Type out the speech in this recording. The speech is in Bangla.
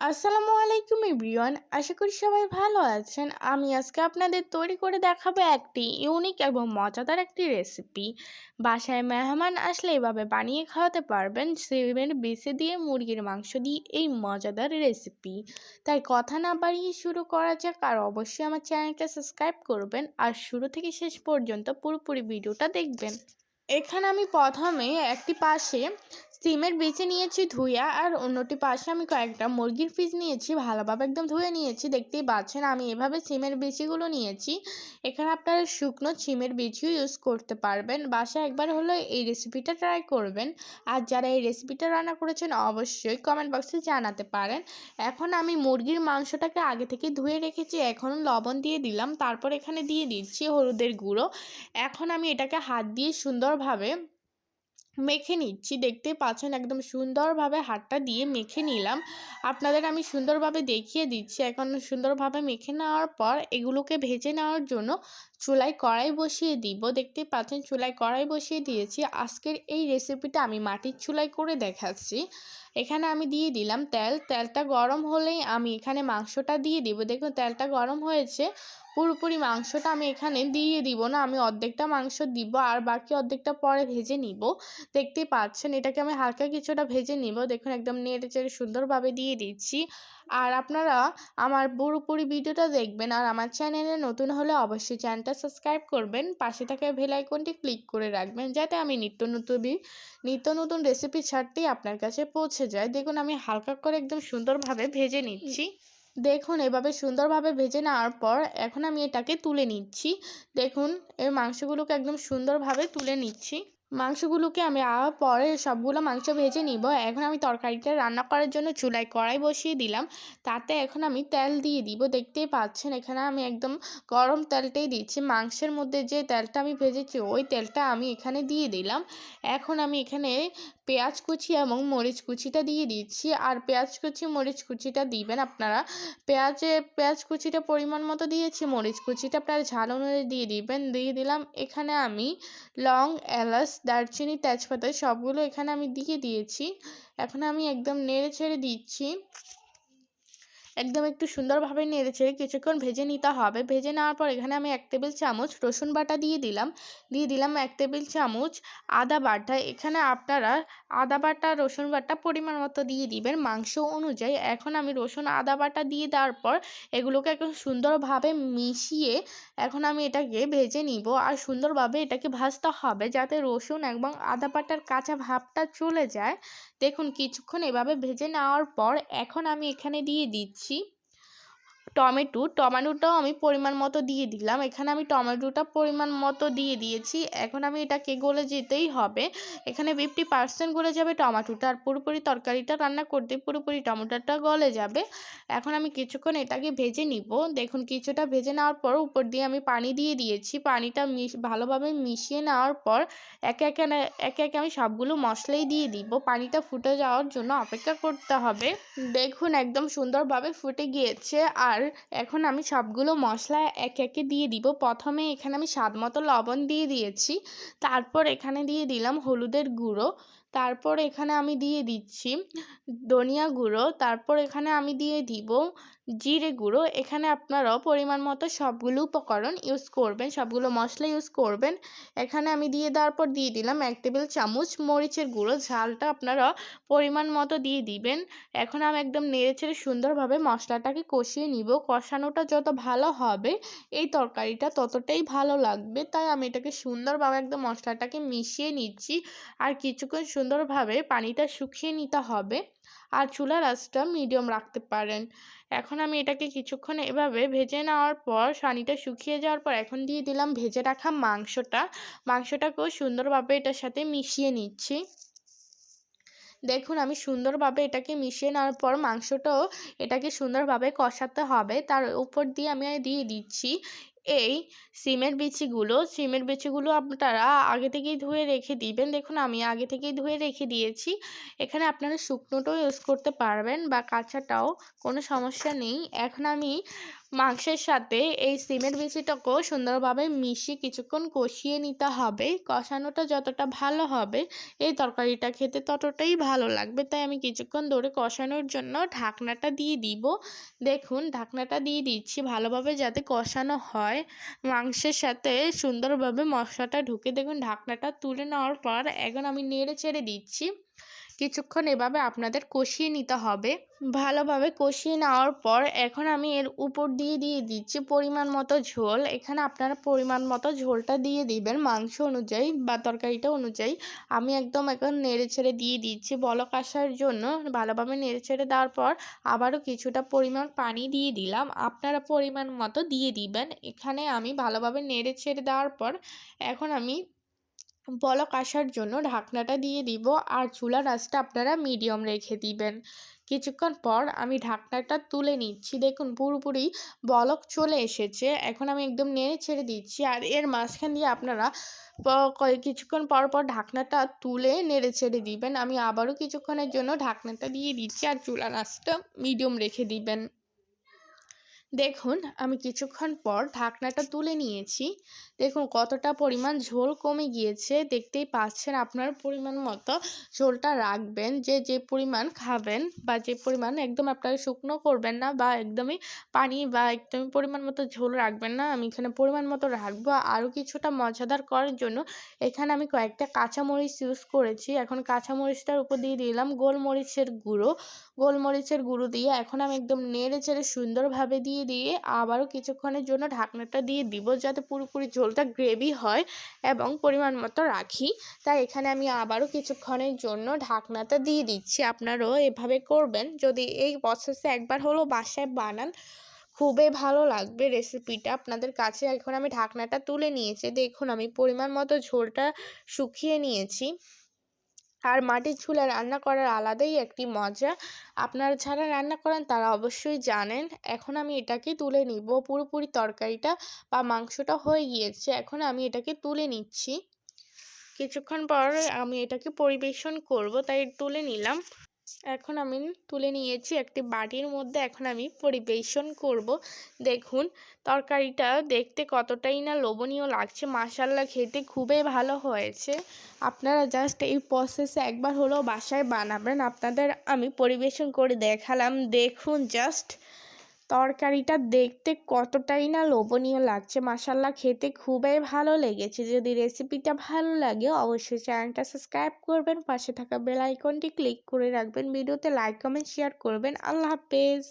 আসসালামু আলাইকুম এভরিওয়ান। আশা করি সবাই ভালো আছেন। আমি আজকে আপনাদের তৈরি করে দেখাবো একটি ইউনিক এবং মজাদার একটি রেসিপি। বাসায় মেহমান আসলে এভাবে বানিয়ে খাওয়াতে পারবেন। সিমের বেছে দিয়ে মুরগির মাংস দিয়ে এই মজাদার রেসিপি। তাই কথা না বাড়িয়ে শুরু করা যাক আর অবশ্যই আমার চ্যানেলটা সাবস্ক্রাইব করবেন। আর শুরু থেকে শেষ পর্যন্ত পুরোপুরি ভিডিওটা দেখবেন। এখানে আমি প্রথমে একটি পাশে সিমের বিচি নিয়েছি ধুইয়া, আর অন্যটি পাশে আমি কয়েকটা মুরগির পিস নিয়েছি ভালোভাবে একদম ধুয়ে নিয়েছি, দেখতেই পাচ্ছেন আমি এভাবে সিমের বিচিগুলো নিয়েছি। এখানে আপনারা শুকনো সিমের বিচিও ইউজ করতে পারবেন। বাসায় একবার হলো এই রেসিপিটা ট্রাই করবেন। আর যারা এই রেসিপিটা রান্না করেছেন, অবশ্যই কমেন্ট বক্সে জানাতে পারেন। এখন আমি মুরগির মাংসটাকে আগে থেকে ধুয়ে রেখেছি এখন লবণ দিয়ে দিলাম। তারপর এখানে দিয়ে দিচ্ছি হলুদের গুঁড়ো। এখন আমি এটাকে হাত দিয়ে সুন্দরভাবে মেখে নিচ্ছি। দেখতে পাচ্ছেন একদম সুন্দরভাবে হাতটা দিয়ে মেখে নিলাম। আপনাদের আমি সুন্দরভাবে দেখিয়ে দিচ্ছি। এখন সুন্দরভাবে মেখে নেওয়ার পর এগুলোকে ভেজে নেওয়ার জন্য চুলায় কড়াই বসিয়ে দিব। দেখতে পাচ্ছেন চুলায় কড়াই বসিয়ে দিয়েছি। আজকের এই রেসিপিটা আমি মাটির চুলায় করে দেখাচ্ছি। এখানে আমি দিয়ে দিলাম তেল। তেলটা গরম হলেই আমি এখানে মাংসটা দিয়ে দিব। দেখুন, তেলটা গরম হয়েছে। পুরোপুরি মাংসটা আমি এখানে দিয়ে দিব না। আমি অর্ধেকটা মাংস দিব আর বাকি অর্ধেকটা পরে ভেজে নিব। দেখতেই পাচ্ছেন, এটাকে আমি হালকা কিছুটা ভেজে নিব। দেখুন, একদম নেড়ে চেড়ে সুন্দরভাবে দিয়ে দিচ্ছি। আর আপনারা আমার পুরোপুরি ভিডিওটা দেখবেন আর আমার চ্যানেলে নতুন হলে অবশ্যই চ্যানেলটা সাবস্ক্রাইব করবেন। পাশে থাকা বেল আইকনটি ক্লিক করে রাখবেন যাতে আমি নিত্য নতুন নিত্য নতুন রেসিপি ছাড়তেই আপনার কাছে পৌঁছে যায়। দেখুন আমি হালকা করে একদম সুন্দরভাবে ভেজে নিচ্ছি। দেখুন এভাবে সুন্দরভাবে ভেজে নেওয়ার পর এখন আমি এটাকে তুলে নিচ্ছি। দেখুন এই মাংসগুলোকে একদম সুন্দরভাবে তুলে নিচ্ছি। মাংসগুলোকে আমি আবার পরে সবগুলো মাংস ভেজে নিব। এখন আমি তরকারিটা রান্না করার জন্য চুলায় কড়াই বসিয়ে দিলাম। তাতে এখন আমি তেল দিয়ে দিব। দেখতেই পাচ্ছেন, এখানে আমি একদম গরম তেলটাই দিচ্ছি। মাংসের মধ্যে যে তেলটা আমি ভেজেছি, ওই তেলটা আমি এখানে দিয়ে দিলাম। এখন আমি এখানে পেঁয়াজ কুচি এবং মরিচ কুচিটা দিয়ে দিচ্ছি। আর পেঁয়াজ কুচি, মরিচ কুচিটা দিবেন আপনারা। পেঁয়াজে, পেঁয়াজ কুচিটা পরিমাণ মতো দিয়েছি, মরিচ কুচিটা আপনারা ঝাল অনুযায়ী দিয়ে দিবেন। দিয়ে দিলাম এখানে আমি লং, এলাচ, দারচিনি, তেজপাতা সবগুলো এখানে আমি দিয়ে দিয়েছি। এখন আমি একদম নেড়ে ছেড়ে দিচ্ছি। একদম একটু সুন্দরভাবে নেড়ে ছেড়ে কিছুক্ষণ ভেজে নিতে হবে। ভেজে নেওয়ার পর এখানে আমি এক টেবিল চামচ রসুন বাটা দিয়ে দিলাম। দিয়ে দিলাম এক টেবিল চামচ আদা বাটা। এখানে আপনারা আদা বাটা, রসুন বাটা পরিমাণ মতো দিয়ে দিবেন মাংস অনুযায়ী। এখন আমি রসুন, আদা বাটা দিয়ে দেওয়ার পর এগুলোকে একদম সুন্দরভাবে মিশিয়ে এখন আমি এটাকে ভেজে নিব। আর সুন্দরভাবে এটাকে ভাজতে হবে যাতে রসুন এবং আদা বাটার কাঁচা ভাবটা চলে যায়। দেখুন, কিছুক্ষণ এভাবে ভেজে নেওয়ার পর এখন আমি এখানে দিয়ে দিচ্ছি She টমেটো, টমেটোটাও আমি পরিমাণ মতো দিয়ে দিলাম। এখানে আমি টমেটোটা পরিমাণ মতো দিয়ে দিয়েছি। এখন আমি এটাকে গলে যেতেই হবে। এখানে ফিফটি পার্সেন্ট গলে যাবে টমেটোটা আর পুরোপুরি তরকারিটা রান্না করতে পুরোপুরি টমেটোটা গলে যাবে। এখন আমি কিছুক্ষণ এটাকে ভেজে নিব। দেখুন, কিছুটা ভেজে নেওয়ার পর উপর দিয়ে আমি পানি দিয়ে দিয়েছি। পানিটা মিশ, ভালোভাবে মিশিয়ে নেওয়ার পর একে একে একে একে আমি সবগুলো মশলাই দিয়ে দিব। পানিটা ফুটে যাওয়ার জন্য অপেক্ষা করতে হবে। দেখুন, একদম সুন্দরভাবে ফুটে গিয়েছে। আর আর এখন আমি সবগুলো মশলা এক একে দিয়ে দিব। প্রথমে এখানে আমি স্বাদ মতো লবণ দিয়ে দিয়েছি। তারপর এখানে দিয়ে দিলাম হলুদের গুঁড়ো। তারপর এখানে আমি দিয়ে দিচ্ছি ধনিয়া গুঁড়ো, তারপর এখানে আমি দিয়ে দিব জিরে গুঁড়ো। এখানে আপনারাও পরিমাণ মতো সবগুলো উপকরণ ইউজ করবেন, সবগুলো মশলা ইউজ করবেন। এখানে আমি দিয়ে দেওয়ার পর দিয়ে দিলাম এক টেবিল চামচ মরিচের গুঁড়ো, ঝালটা আপনারা পরিমাণ মতো দিয়ে দিবেন। এখন আমি একদম নেড়ে ছেড়ে সুন্দরভাবে মশলাটাকে কষিয়ে নিব। কষানোটা যত ভালো হবে, এই তরকারিটা ততটাই ভালো লাগবে। তাই আমি এটাকে সুন্দরভাবে একদম মশলাটাকে মিশিয়ে নিচ্ছি। আর কিছুক্ষণ সুন্দরভাবে পানিটা শুকিয়ে নিতে হবে আর চুলার আঁচটা মিডিয়াম রাখতে পারেন। এখন আমি এটাকে কিছুক্ষণ এভাবে ভেজে নেওয়ার পর সানিটা শুকিয়ে যাওয়ার পর এখন দিয়ে দিলাম ভেজে রাখা মাংসটা। মাংসটাকেও সুন্দরভাবে এটার সাথে মিশিয়ে নিচ্ছি। দেখুন আমি সুন্দরভাবে এটাকে মিশিয়ে নেওয়ার পর মাংসটাও এটাকে সুন্দরভাবে কষাতে হবে। তার উপর দিয়ে আমি দিয়ে দিচ্ছি এই সিমের বিচিগুলো সিমের বিচিগুলো আপনারা আগে থেকেই ধুয়ে রেখে দিবেন। দেখুন, আমি আগে থেকেই ধুয়ে রেখে দিয়েছি। এখানে আপনারা শুকনোটাও ইউজ করতে পারবেন বা কাঁচাটাও কোনো সমস্যা নেই। এখন আমি মাংসের সাথে এই সিমের বিচিটাকেও সুন্দরভাবে মিশিয়ে কিছুক্ষণ কষিয়ে নিতে হবে। কষানোটা যতটা ভালো হবে, এই তরকারিটা খেতে ততটাই ভালো লাগবে। তাই আমি কিছুক্ষণ ধরে কষানোর জন্য ঢাকনাটা দিয়ে দিব। দেখুন, ঢাকনাটা দিয়ে দিচ্ছি ভালোভাবে যাতে কষানো হয়। মাংসের সাথে সুন্দরভাবে মশলাটা ঢুকে দেখুন, ঢাকনাটা তুলে নেওয়ার পর এখন আমি নেড়ে ছেড়ে দিচ্ছি। কিছুক্ষণ এভাবে আপনাদের কষিয়ে নিতে হবে। ভালোভাবে কষিয়ে নেওয়ার পর এখন আমি এর উপর দিয়ে দিয়ে দিচ্ছি পরিমাণ মতো ঝোল। এখানে আপনারা পরিমাণ মতো ঝোলটা দিয়ে দিবেন মাংস অনুযায়ী বা তরকারিটা অনুযায়ী। আমি একদম এখন নেড়ে ছেড়ে দিয়ে দিচ্ছি বলক আসার জন্য। ভালোভাবে নেড়ে ছেড়ে দেওয়ার পর আবারও কিছুটা পরিমাণ পানি দিয়ে দিলাম। আপনারা পরিমাণ মতো দিয়ে দিবেন। এখানে আমি ভালোভাবে নেড়ে ছেড়ে দেওয়ার পর এখন আমি বলক আসার জন্য ঢাকনাটা দিয়ে দিব আর চুলার আঁচটা আপনারা মিডিয়াম রেখে দিবেন। কিছুক্ষণ পর আমি ঢাকনাটা তুলে নিচ্ছি। দেখুন পুরোপুরি বলক চলে এসেছে। এখন আমি একদম নেড়ে ছেড়ে দিচ্ছি আর এর মাঝখান দিয়ে আপনারা কিছুক্ষণ পর পর ঢাকনাটা তুলে নেড়ে ছেড়ে দিবেন। আমি আবারও কিছুক্ষণের জন্য ঢাকনাটা দিয়ে দিচ্ছি আর চুলার আঁচটা মিডিয়াম রেখে দিবেন। দেখুন, আমি কিছুক্ষণ পর ঢাকনাটা তুলে নিয়েছি। দেখুন, কতটা পরিমাণ ঝোল কমে গিয়েছে। দেখতেই পাচ্ছেন আপনার পরিমাণ মতো ঝোলটা রাখবেন। যে যে পরিমাণ খাবেন বা যে পরিমাণ একদম আপনারা শুকনো করবেন না বা একদমই পানি বা একদমই পরিমাণ মতো ঝোল রাখবেন না, আমি এখানে পরিমাণ মতো রাখব। আরও কিছুটা মজাদার করার জন্য এখানে আমি কয়েকটা কাঁচামরিচ ইউজ করেছি। এখন কাঁচামরিচটার উপর দিয়ে দিলাম গোলমরিচের গুঁড়ো। গোলমরিচের গুঁড়ো দিয়ে এখন আমি একদম নেড়ে চেড়ে সুন্দরভাবে দিয়ে দিয়ে আবারও কিছুক্ষণের জন্য ঢাকনাটা দিয়ে দিব যাতে পুরোপুরি ঝোলটা গ্রেভি হয় এবং পরিমাণ মতো রাখি। তাই এখানে আমি আবারও কিছুক্ষণের জন্য ঢাকনাটা দিয়ে দিচ্ছি। আপনারাও এভাবে করবেন। যদি এই প্রসেসে একবার হলেও বাসায় বানান, খুবই ভালো লাগবে রেসিপিটা আপনাদের কাছে এখন আমি ঢাকনাটা তুলে নিয়েছি। দেখুন, আমি পরিমাণ মতো ঝোলটা শুকিয়ে নিয়েছি। আর মাটির চুলা রান্না করার আলাদাই একটি মজা। আপনারা যারা রান্না করেন তারা অবশ্যই জানেন, এখন আমি এটাকে তুলে নিব। পুরোপুরি তরকারিটা বা মাংসটা হয়ে গিয়েছে, এখন আমি এটাকে তুলে নিচ্ছি। কিছুক্ষণ পর আমি এটাকে পরিবেশন করব, তাই তুলে নিলাম। এখন আমি তুলে নিয়েছি একটি বাটির মধ্যে, এখন আমি পরিবেশন করব। দেখুন, তরকারিটা দেখতে কতটাই না লোভনীয় লাগছে। মাসাল্লা খেতে খুবই ভালো হয়েছে। আপনারা জাস্ট এই প্রসেসে একবার হলেও বাসায় বানাবেন। আপনাদের আমি পরিবেশন করে দেখালাম। দেখুন জাস্ট তরকারিটা দেখতে কতটাই না লোভনীয় লাগছে। মাসাল্লা খেতে খুবই ভালো লেগেছে। যদি রেসিপিটা ভালো লাগে, অবশ্যই চ্যানেলটা সাবস্ক্রাইব করবেন। পাশে থাকা বেল আইকনটি ক্লিক করে রাখবেন। ভিডিওতে লাইক কমেন্ট শেয়ার করবেন। আল্লাহ হাফেজ।